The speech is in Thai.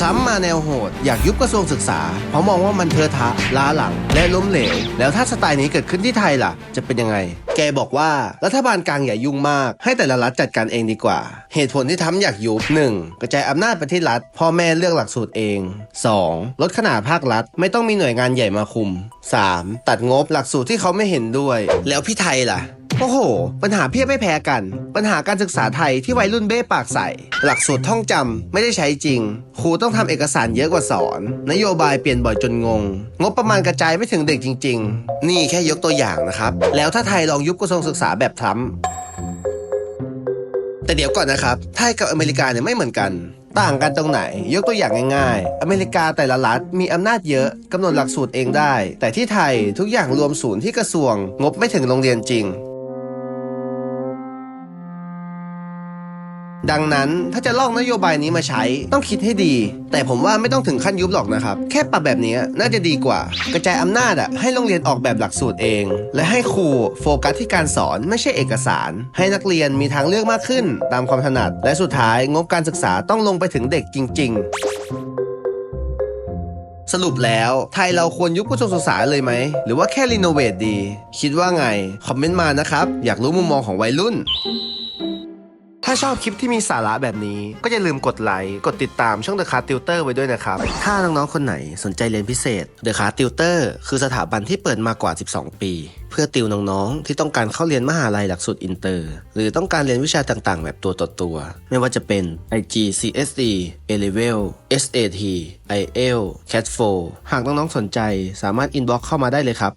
ทรัมป์มาแนวโหด อยากยุบกระทรวงศึกษา เพราะมองว่ามันเทอะทะ ล้าหลัง และล้มเหลว แล้วถ้าสไตล์นี้เกิดขึ้นที่ไทยล่ะ จะเป็นยังไง แกบอกว่ารัฐบาลกลางอย่ายุ่งมาก ให้แต่ละรัฐจัดการเองดีกว่า เหตุผลที่ทำอยากยุบ 1. กระจายอำนาจไปที่รัฐ พ่อแม่เลือกหลักสูตรเอง 2. ลดขนาดภาครัฐ ไม่ต้องมีหน่วยงานใหญ่มาคุม 3. ตัดงบหลักสูตรที่เขาไม่เห็นด้วย แล้วพี่ไทยล่ะ โอ้โห ปัญหาเพียบไม่แพ้กัน ปัญหาการศึกษาไทยที่วัยรุ่นเบ้ปากใส่ หลักสูตรท่องจำไม่ได้ใช้จริง ครูต้องทำเอกสารเยอะกว่าสอน นโยบายเปลี่ยนบ่อยจนงง งบประมาณกระจายไม่ถึงเด็กจริง ๆ นี่แค่ยกตัวอย่างนะครับ แล้วถ้าไทยลองยุบกระทรวงศึกษาแบบทรัมป์แต่เดี๋ยวก่อนนะครับ ไทยกับอเมริกาเนี่ยไม่เหมือนกันต่างกันตรงไหน ยกตัวอย่างง่ายๆ อเมริกาแต่ละรัฐมีอำนาจเยอะกำหนดหลักสูตรเองได้ แต่ที่ไทยทุกอย่างรวมศูนย์ที่กระทรวง งบไม่ถึงโรงเรียนจริง ดังนั้นถ้าจะลอกนโยบายนี้มาใช้ต้องคิดให้ดี แต่ผมว่าไม่ต้องถึงขั้นยุบหรอกนะครับ แค่ปรับแบบนี้น่าจะดีกว่า กระจายอำนาจอะให้โรงเรียนออกแบบหลักสูตรเอง และให้ครูโฟกัสที่การสอนไม่ใช่เอกสาร ให้นักเรียนมีทางเลือกมากขึ้น ตามความถนัด และสุดท้ายงบการศึกษาต้องลงไปถึงเด็กจริง ๆสรุปแล้วไทยเราควรยุบกระทรวงศึกษาเลยไหม หรือว่าแค่รีโนเวทดี คิดว่าไง คอมเมนต์มานะครับ อยากรู้มุมมองของวัยรุ่น ถ้าชอบคลิปที่มีสาระแบบนี้ ก็อย่าลืมกดไลค์ กดติดตามช่อง The Car Tutor ไว้ด้วยนะครับ ถ้าน้องๆ คนไหนสนใจเรียนพิเศษ The Car Tutor คือสถาบันที่เปิดมากว่า 12 ปี เพื่อติวน้องๆ ที่ต้องการเข้าเรียนมหาลัยหลักสูตรอินเตอร์ หรือต้องการเรียนวิชาต่างๆ แบบตัวต่อตัว ไม่ว่าจะเป็น IG CSE A Level SAT IELTS CAT 4 หากน้องๆ สนใจสามารถอินบ็อกเข้ามาได้เลยครับ